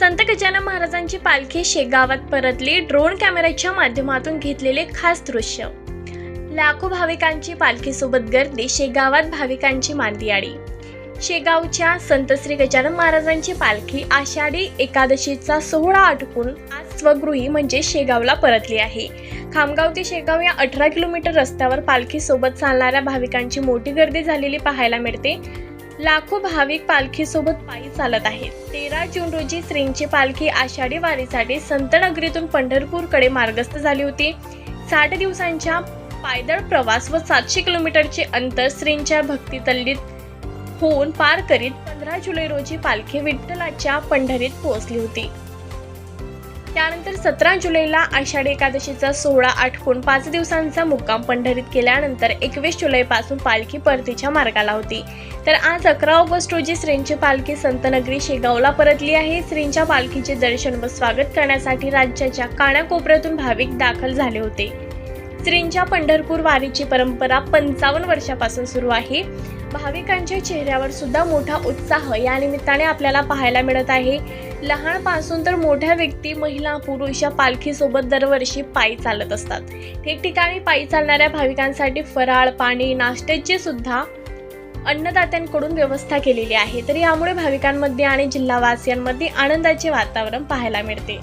संत गजानन महाराजांची पालखी शेगावात परतली. ड्रोन कॅमेऱ्याच्या माध्यमातून घेतलेले खास दृश्य. लाखो भाविकांची पालखीसोबत गर्दी. शेगावात भाविकांची मांदियाळी. शेगावच्या संत श्री गजानन महाराजांची पालखी आषाढी एकादशीचा सोहळा आटपून आज स्वगृही म्हणजे शेगावला परतली आहे. खामगाव ते शेगाव या अठरा किलोमीटर रस्त्यावर पालखीसोबत चालणाऱ्या भाविकांची मोठी गर्दी झालेली पाहायला मिळते. लाखो भाविक पालखीसोबत पायी चालत आहेत. तेरा जून रोजी श्रींची पालखी आषाढी वारीसाठी संतनगरीतून पंढरपूरकडे मार्गस्थ झाली होती. साठ दिवसांच्या पायदळ प्रवास व सातशे किलोमीटरचे अंतर श्रींच्या भक्तितल्लीत होऊन पार करीत पंधरा जुलै रोजी पालखी विठ्ठलाच्या पंढरीत पोहोचली होती. त्यानंतर सतरा जुलैला आषाढी एकादशीचा सोहळा आटपून पाच दिवसांचा मुक्काम पंढरीत केल्यानंतर एकवीस जुलैपासून पालखी परतीच्या मार्गाला होती. तर आज अकरा ऑगस्ट रोजी श्रींची पालखी संतनगरी शेगावला परतली आहे. श्रींच्या पालखीचे दर्शन व स्वागत करण्यासाठी राज्याच्या कानाकोपऱ्यातून भाविक दाखल झाले होते. श्रींच्या पंढरपूर वारीची परंपरा पंचावन्न वर्षापासून सुरू आहे. भाविकांच्या चेहऱ्यावर सुद्धा मोठा उत्साह या निमित्ताने आपल्याला पाहायला मिळत आहे. लहानपासून तर मोठ्या व्यक्ती महिला पुरुष या पालखीसोबत दरवर्षी पायी चालत असतात. ठिकठिकाणी पायी चालणाऱ्या भाविकांसाठी फराळ पाणी नाश्त्याची सुद्धा अन्नदात्यांकडून व्यवस्था केलेली आहे. तर यामुळे भाविकांमध्ये आणि जिल्हावासियांमध्ये आनंदाचे वातावरण पाहायला मिळते.